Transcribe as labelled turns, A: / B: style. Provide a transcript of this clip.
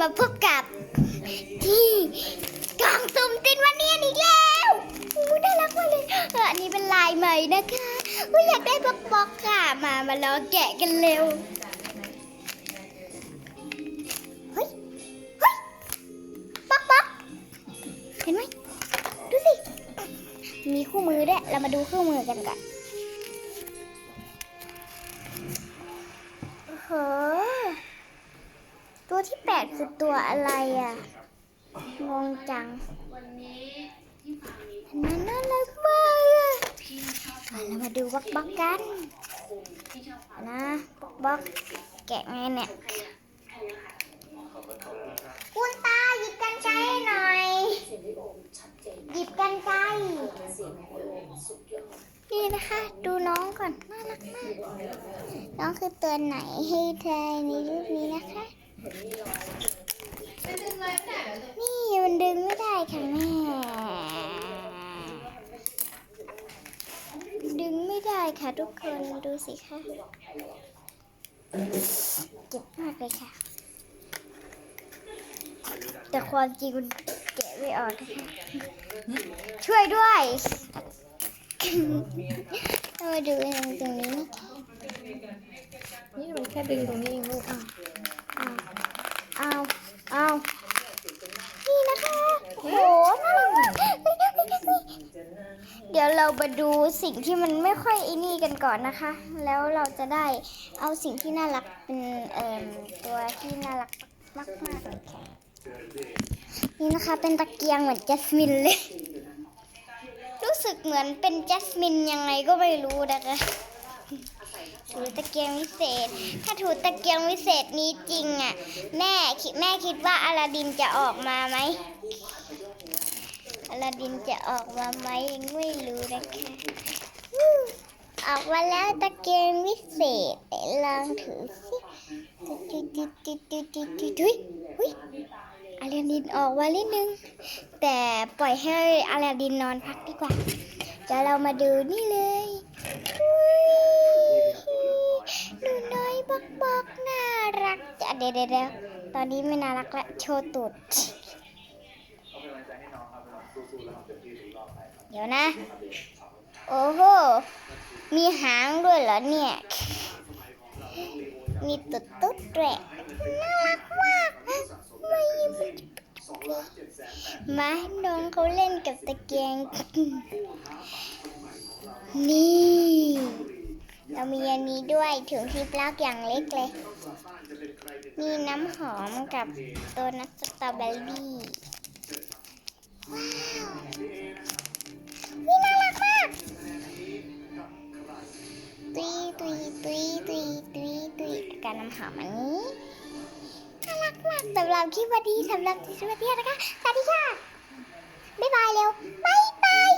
A: มาพบกับที่กล่องสุ่มตินวันเนียนอีกแล้วอู้น่ารักมากเลยเอออันนี้เป็นลายใหม่นะคะอู้อยากได้บ็อกบ็อกค่ะ มามาลองแกะกันเร็วเฮ้ยเฮ้ยบ็อกบ็อกเห็นไหมดูสิ มีคู่มือด้วย เรามาดูคู่มือกันก่อนโอ้โห ดคือตัวอะไรอะ งงจังมันน่ารักมากอะเรามาดูบล็อกบล็อกกันนะบล็อกบล็อกแกะไงเนี่ยคุณตาหยิบกันไกรให้หน่อย หยิบกันไกนี่นะคะ ดูน้องก่อน น่ารักมาก น้องคือตัวไหนให้ทายในรูปนี้นะคะ นี่มันดึงไม่ได้ค่ะแม่ ดึงไม่ได้ค่ะทุกคนดูสิค่ะเจ็บมากเลยค่ะ แต่ความจริงมันแกะไม่ออกนะคะช่วยด้วยเรามาดูตรงนี้นะคะ
B: นี่มันแค่ดึงตรงนี้เองลูก
A: เอาเอานี่นะคะโหน่ารักมากเดี๋ยวเรา มาดูสิ่งที่มันไม่ค่อยไอ้นี่กันก่อนนะคะ แล้วเราจะได้เอาสิ่งที่น่ารักเป็นเอ่อตัวที่น่ารักมากมากๆเลยค่ะนี่นะคะเป็นตะเกียงเหมือนจัสมินเลย รู้สึกเหมือนเป็นจัสมินยังไงก็ไม่รู้นะคะถูตะเกียงวิเศษ ถ้าถูตะเกียงวิเศษนี้จริงอะ แม่คิดแม่คิดว่าอลาดินจะออกมาไหมอลาดินจะออก มาไหมยังไม่รู้นะคะออกมาแล้วตะเกียงวิเศษไหนลองถือสิจุดจุดจุดจุดจุดจุดจุดหุยอลาดินออกมานิดนึง แต่ปล่อยให้อลาดินนอนพักดีกว่าเดี๋ยวเรามาดูนี่เลยหนูน้อยบักบักน่ารักเดี๋ยวเดี๋ยวเดี๋ยวตอนนี้ไม่น่ารักละโชว์ตูด เดี๋ยวนะ โอ้โห มีหางด้วยเหรอเนี่ย มีตุ๊ดตุ๊ดด้วยน่ารักมากมายิ้มมาให้น้องเขาเล่นกับตะเกียง นี่เรามีอันนี้ด้วยถุงที่ปลักอย่างเล็กเลย มีน้ำหอมกับตัวนัทสตรอเบอรี่ ตุยตุยตุยตุยตุยการน้ำหอมอันนี้น่ารักมากสำหรับคลิปวันนี้สำหรับคลิปวันนี้นะคะสวัสดีค่ะบ๊ายบายเร็วบ๊ายบาย